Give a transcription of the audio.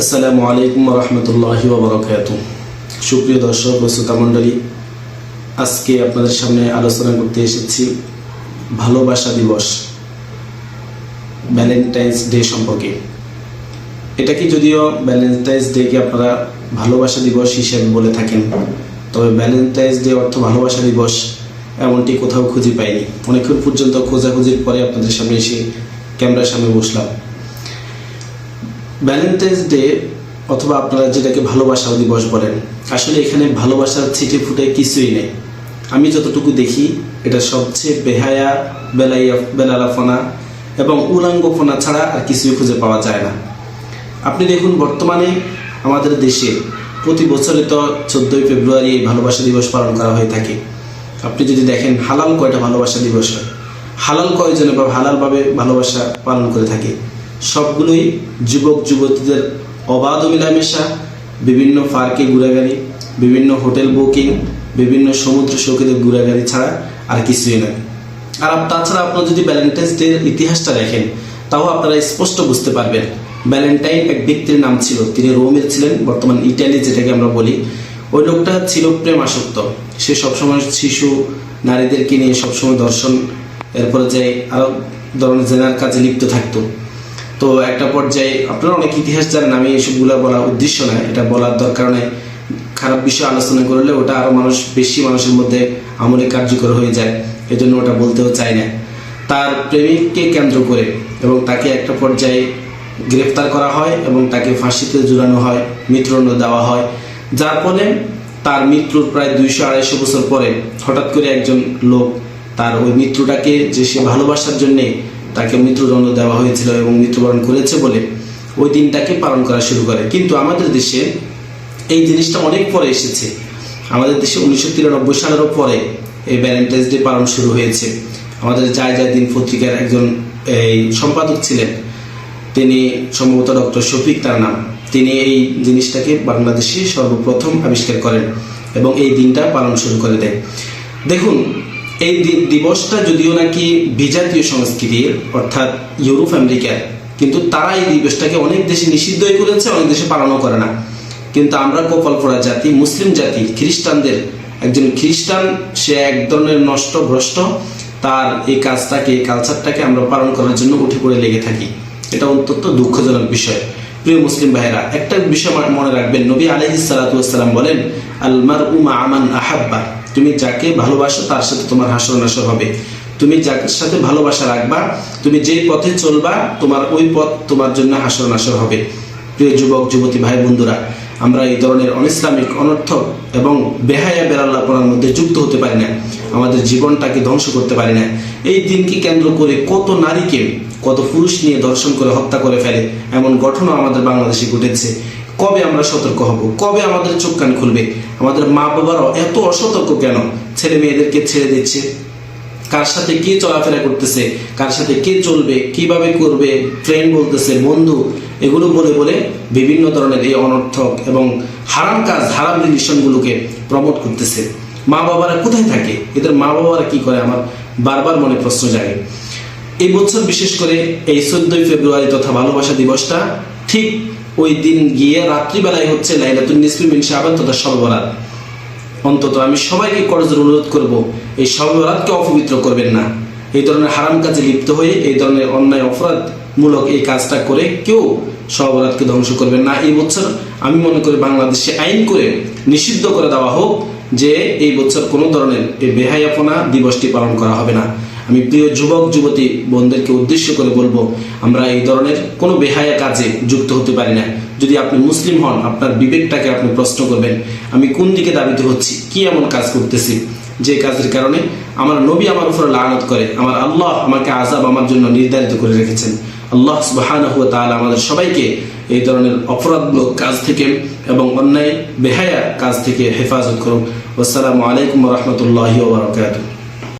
আসসালামু আলাইকুম রহমতুল্লাহি ওবরাকাত সুপ্রিয় দর্শক ও শ্রোতা মণ্ডলী, আজকে আপনাদের সামনে আলোচনা করতে এসেছি ভালোবাসা দিবস ভ্যালেন্টাইন্স ডে সম্পর্কে। এটাকে যদিও ভ্যালেন্টাইন্স ডেকে আপনারা ভালোবাসা দিবস হিসেবে বলে থাকেন, তবে ভ্যালেন্টাইন্স ডে অর্থ ভালোবাসা দিবস এমনটি কোথাও খুঁজে পাইনি। অনেকক্ষণ পর্যন্ত খোঁজাখুঁজির পরে আপনাদের সামনে এসে ক্যামেরার সামনে বসলাম। ভ্যালেন্টাইন্স ডে অথবা আপনারা যেটাকে ভালোবাসা দিবস বলেন, আসলে এখানে ভালোবাসার ছিটে ফুটে কিছুই নেই। আমি যতটুকু দেখি, এটা সবচেয়ে বেহায়া, বেলাইয়া বেলালাফনা এবং উলাঙ্গফনা ছাড়া আর কিছুই খুঁজে পাওয়া যায় না। আপনি দেখুন, বর্তমানে আমাদের দেশে প্রতি বছরে তো চোদ্দোই ফেব্রুয়ারি এই ভালোবাসা দিবস পালন করা হয়ে থাকে। আপনি যদি দেখেন, হালাল কয়টা ভালোবাসা দিবস হয়? হালাল কয়জনে বা হালালভাবে ভালোবাসা পালন করে থাকে? সবগুলোই যুবক, যুবতীদের অবাধ মিলামেশা, বিভিন্ন পার্কে ঘোরাগাড়ি বিভিন্ন হোটেল বুকিং, বিভিন্ন সমুদ্র সৈকতে ঘোরাগাড়ি ছাড়া আর কিছুই নয় আর তাছাড়া আপনারা যদি ভ্যালেন্টাইন্স ডের ইতিহাসটা দেখেন, তাও আপনারা স্পষ্ট বুঝতে পারবেন ভ্যালেন্টাইন এক ব্যক্তির নাম ছিল, তিনি রোমের ছিলেন, বর্তমান ইটালি যেটাকে আমরা বলি। ওই লোকটা ছিল প্রেম আসক্ত সে সবসময় শিশু, নারীদেরকে নিয়ে সবসময় দর্শন, এরপরে যে আরও ধরনের জেনার কাজে লিপ্ত থাকতো। তো একটা পর্যায়ে আপনারা অনেক ইতিহাস জানেন, আমি এসবগুলো বলার উদ্দেশ্য নয় এটা বলার দরকার নেই। খারাপ বিষয় আলোচনা করলে ওটা আরও মানুষ, বেশি মানুষের মধ্যে আমলে কার্যকর হয়ে যায় এই জন্য ওটা বলতেও চাই না। তার প্রেমিককে কেন্দ্র করে এবং তাকে একটা পর্যায়ে গ্রেফতার করা হয় এবং তাকে ফাঁসিতে ঝুলানো হয় মৃত্যুদণ্ড দেওয়া হয়। যার ফলে তার মৃত্যুর প্রায় দুইশো আড়াইশো বছর পরে হঠাৎ করে একজন লোক তার ওই মৃত্যুটাকে যে সে ভালোবাসার জন্যে তাকে মৃত্যুদণ্ড দেওয়া হয়েছিল এবং মৃত্যুবরণ করেছে বলে ওই দিনটাকে পালন করা শুরু করে। কিন্তু আমাদের দেশে এই জিনিসটা অনেক পরে এসেছে। আমাদের দেশে উনিশশো তিরানব্বই সালেরও পরে এই ভ্যালেন্টাইন্স ডে পালন শুরু হয়েছে। আমাদের যায় যায় দিন পত্রিকার একজন এই সম্পাদক ছিলেন। তিনি সম্ভবত ডক্টর শফিক তার নাম। তিনি এই জিনিসটাকে বাংলাদেশে সর্বপ্রথম আবিষ্কার করেন এবং এই দিনটা পালন শুরু করে দেয়। দেখুন এই দিবসটা যদিও নাকি বিজাতীয় সংস্কৃতির, অর্থাৎ ইউরোপ, আমেরিকার, কিন্তু তারা এই দিবসটাকে অনেক দেশে নিষিদ্ধই করেছে, অনেক দেশে পালনও করে না। কিন্তু আমরা কপাল পড়া জাতি, মুসলিম জাতি, খ্রিস্টানদের, একজন খ্রিস্টান, সে এক ধরনের নষ্ট ভ্রষ্ট তার এই কাজটাকে, এই কালচারটাকে আমরা পালন করার জন্য উঠে পড়ে লেগে থাকি। এটা অত্যন্ত দুঃখজনক বিষয়। প্রিয় মুসলিম ভাইরা একটা বিষয় মনে- রাখবেন। নবী আলহি সালাতাম বলেন আলমার উমা আমান আহাব্বা। তুমি যাকে ভালোবাসো তার সাথে তোমার হাসর নাসর হবে। তুমি যার সাথে ভালোবাসা রাখবা, তুমি যেই পথে চলবা, তোমার ওই পথ তোমার জন্য হাসর নাসর হবে। প্রিয় যুবক, যুবতী ভাই, বন্ধুরা, আমরা এই ধরনের অনিসলামিক, অনর্থক এবং বেহায়া বেড়াল্লাপনার মধ্যে যুক্ত হতে পারি না। আমাদের জীবনটাকে ধ্বংস করতে পারি না। এই দিনকে কেন্দ্র করে কত নারীকে, কত পুরুষ নিয়ে দর্শন করে হত্যা করে ফেলে, এমন ঘটনা আমাদের বাংলাদেশে ঘটেছে। কবে আমরা সতর্ক হব? কবে আমাদের চোখ কান খুলবে? আমাদের মা বাবারাও এত অসতর্ক কেন? ছেলে মেয়েদেরকে ছেড়ে দিচ্ছে। কার সাথে কে চলাফেরা করতেছে? কার সাথে কে চলবে? কীভাবে করবে? ফ্রেন্ড বলতেছে, বন্ধু, এগুলো বলে বলে বিভিন্ন ধরনের এই অনর্থক এবং হারাম কাজ, হারাম রিলেশনগুলোকে প্রমোট করতেছে। মা বাবারা কোথায় থাকে? এদের মা বাবারা কি করে? আমার বারবার মনে প্রশ্ন জাগে। এই বছর বিশেষ করে এই চোদ্দই ফেব্রুয়ারি তথা ভালোবাসা দিবসটা ঠিক ওই দিন গিয়ে রাত্রিবেলায় হচ্ছে লাইলাতুন নিসফি মিন শাবান তথা সর্বরাত। অন্তত আমি সবাইকে করজোর অনুরোধ করব, এই সর্বরাতকে অপবিত্র করবেন না। এই ধরনের হারাম কাজে লিপ্ত হয়ে, এই ধরনের অন্যায় অপরাধমূলক এই কাজটা করে কেউ সর্বরাতকে ধ্বংস করবেন না। এই বছর আমি মনে করি বাংলাদেশে আইন করে নিষিদ্ধ করে দেওয়া হোক যে এই বছর কোনো ধরনের এই বেহায়াপনা দিবসটি পালন করা হবে না। আমি প্রিয় যুবক, যুবতী বোনদেরকে উদ্দেশ্য করে বলব, আমরা এই ধরনের কোনো বেহায়া কাজে যুক্ত হতে পারি না। যদি আপনি মুসলিম হন, আপনার বিবেকটাকে আপনি প্রশ্ন করবেন, আমি কোন দিকে দাবিত হচ্ছি, কি এমন কাজ করতেছি? যে কাজের কারণে আমার নবী আমার উপর লানত করে, আমার আল্লাহ আমাকে আজাব আমার জন্য নির্ধারিত করে রেখেছেন। আল্লাহ সুবহানাহু ওয়া তাআলা আমাদের সবাইকে এই ধরনের অপরাধমূলক কাজ থেকে এবং অন্যায়, বেহায়া কাজ থেকে হেফাজত করুন আসসালামু আলাইকুম রহমতুল্লাহি ওয়া বারাকাতুহু।